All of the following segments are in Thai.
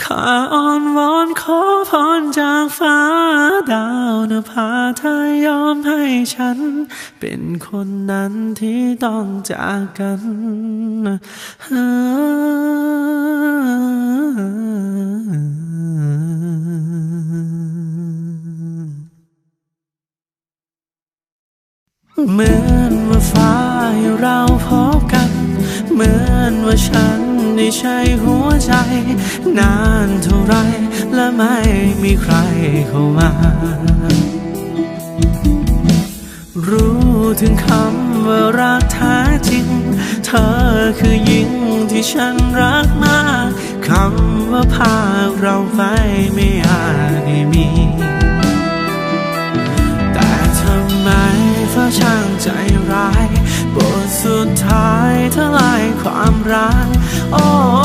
ข้าอ้อนวอนขอพรจากฟ้าดาวนภาเธอยอมให้ฉัน เป็นคนนั้นที่ต้องจากกันเหมือนว่าฟ้าให้เราพบกัน เหมือนว่าฉัน ได้ใช้หัวใจ นานเท่าไรและไม่มีใครเข้ามา รู้ถึงคำว่ารักแท้จริง เธอคือหญิงที่ฉันรักมากคำว่าพาเราไปไม่อาจได้มีแต่ทำไมฟ้าช่างใจร้าย บทสุดท้ายทลายความรัก โ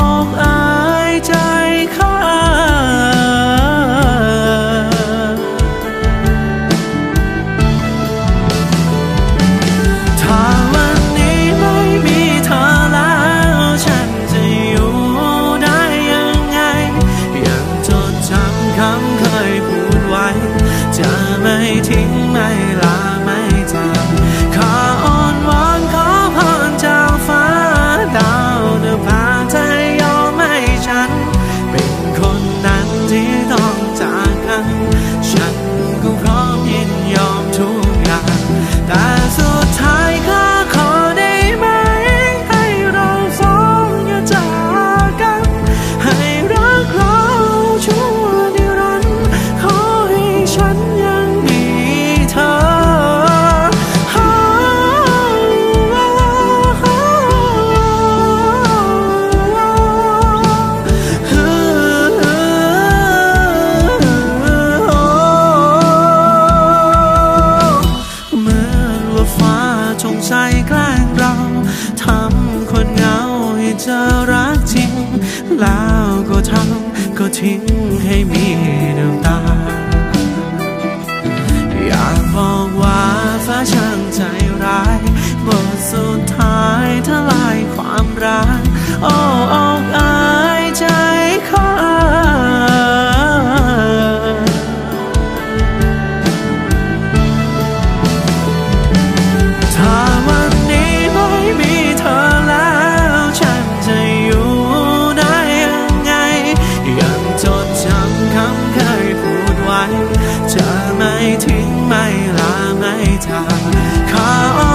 ก็ทำก็ทิ้งให้มีน้ำตา อยากบอกว่าฟ้าช่างใจร้าย บทสุดท้ายทลายความรักโอ้ จะไม่ทิ้งไม่ลาไม่จากขอ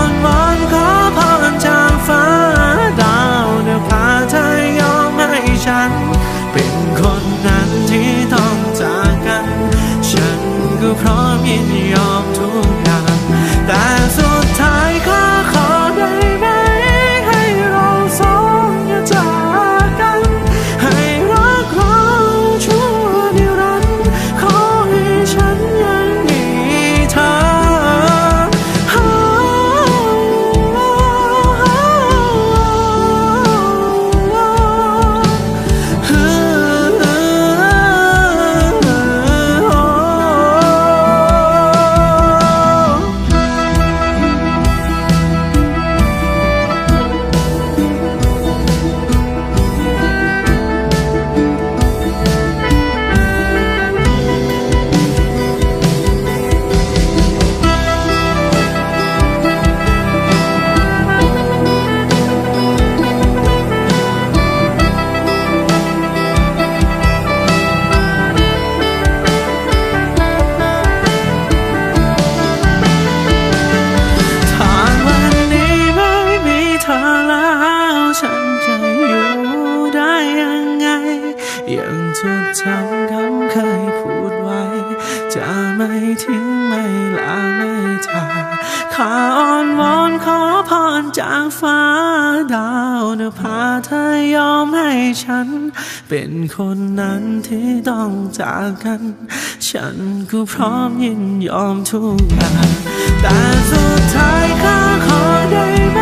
จดจำคำเคยพูดไว้ จะไม่ทิ้งไม่ลาไม่จากขออ้อนวอนขอพรจากฟ้าดาวเนพาเธอยอมให้ฉัน เป็นคนนั้นที่ต้องจากกัน ฉันก็พร้อมยินยอมทุกอย่างแต่สุดท้ายก็ขอได้